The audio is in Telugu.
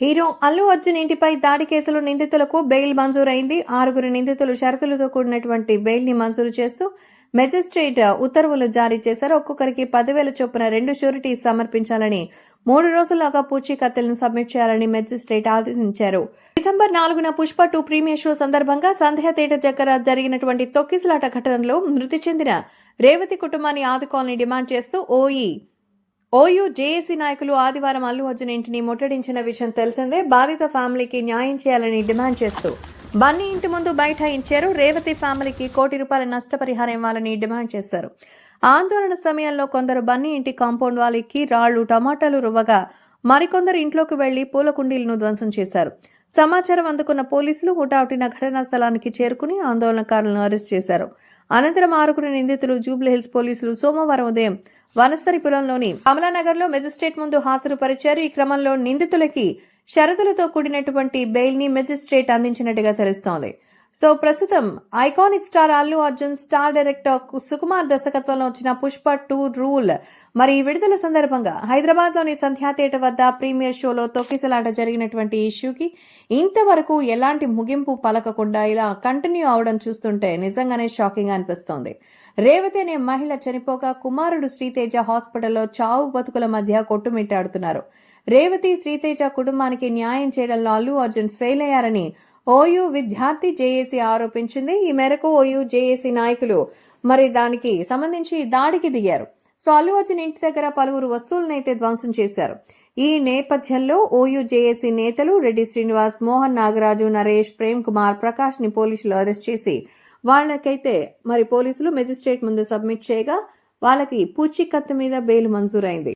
హీరో అల్లు అర్జున్ ఇంటిపై దాడి కేసులో నిందితులకు బెయిల్ మంజూరైంది. ఆరుగురు నిందితులు షరతులతో కూడినటువంటి బెయిల్ని మంజూరు చేస్తూ మెజిస్ట్రేట్ ఉత్తర్వులు జారీ చేశారు. ఒక్కొక్కరికి పదివేల చొప్పున రెండు షూరిటీ సమర్పించాలని మూడు రోజుల్లోగా పూచీకత్తులను సబ్మిట్ చేయాలని మెజిస్ట్రేట్ ఆదేశించారు. డిసెంబర్ నాలుగున పుష్ప టూ ప్రీమియర్ షో సందర్భంగా సంధ్యా థియేటర్ దగ్గర జరిగినటువంటి తొక్కిసలాట ఘటనలో మృతి చెందిన రేవతి కుటుంబాన్ని ఆదుకోవాలని డిమాండ్ చేస్తూ ఓఈ ఓయూ జేఏసీ నాయకులు ఆదివారం అల్లు అర్జున్ ఇంటిని ముట్టడించిన విషయం తెలిసిందే. బాధిత ఫ్యామిలీకి న్యాయం చేయాలని డిమాండ్ చేస్తూ బన్నీ ఇంటి ముందు బైఠాయించారు. రేవతి ఫ్యామిలీకి కోటి రూపాయల నష్టపరిహారం ఇవ్వాలని డిమాండ్ చేశారు. ఆందోళన సమయంలో కొందరు బన్నీ ఇంటి కాంపౌండ్ వాళ్ళకి రాళ్ళు టమాటాలు రువ్వగా మరికొందరు ఇంట్లోకి వెళ్ళి పూల కుండీలను ధ్వంసం చేశారు. సమాచారం అందుకున్న పోలీసులు హుటాహుటిన ఘటనా స్థలానికి చేరుకుని ఆందోళనకారులను అరెస్ట్ చేశారు. అనంతరం ఆరుగురు నిందితులు జూబ్లీహిల్స్ పోలీసులు సోమవారం ఉదయం వనస్థలిపురంలోని కమలానగర్లో మెజిస్ట్రేట్ ముందు హాజరుపరిచారు. ఈ క్రమంలో నిందితులకి షరతులతో కూడినటువంటి బెయిల్ని మెజిస్ట్రేట్ అందించినట్టుగా తెలుస్తోంది. సో ప్రస్తుతం iconic star Allu Arjun star director Sukumar దర్శకత్వంలో వచ్చిన పుష్ప టూ రూల్. మరి విడుదల సందర్భంగా హైదరాబాద్లోని సంధ్యా థియేటర్ వద్ద ప్రీమియర్ షోలో తొక్కిసలాట జరిగినటువంటి ఇష్యూకి ఇంతవరకు ఎలాంటి ముగింపు పలకకుండా ఇలా కంటిన్యూ అవడం చూస్తుంటే నిజంగానే షాకింగ్ అనిపిస్తోంది. రేవతి అనే మహిళ చనిపోగా కుమారుడు శ్రీతేజ హాస్పిటల్లో చావు బతుకుల మధ్య కొట్టుమిట్టాడుతున్నారు. రేవతి శ్రీతేజ కుటుంబానికి న్యాయం చేయడంలో అల్లు అర్జున్ ఫెయిల్ అయ్యారని ఓయూ విద్యార్థి జేఏసీ ఆరోపించింది. ఈ మేరకు ఓయూ జేఏసీ నాయకులు మరి దానికి సంబంధించి దాడికి దిగారు. సో అల్లు అర్జున్ ఇంటి దగ్గర పలువురు వస్తువులనైతే ధ్వంసం చేశారు. ఈ నేపథ్యంలో ఓయూ జేఏసీ నేతలు రెడ్డి శ్రీనివాస్ మోహన్ నాగరాజు నరేష్ ప్రేమ్ కుమార్ ప్రకాష్ని పోలీసులు అరెస్ట్ చేసి వాళ్ళకైతే మరి పోలీసులు మెజిస్ట్రేట్ ముందు సబ్మిట్ చేయగా వాళ్ళకి పూచీకత్తు మీద బెయిల్ మంజూరైంది.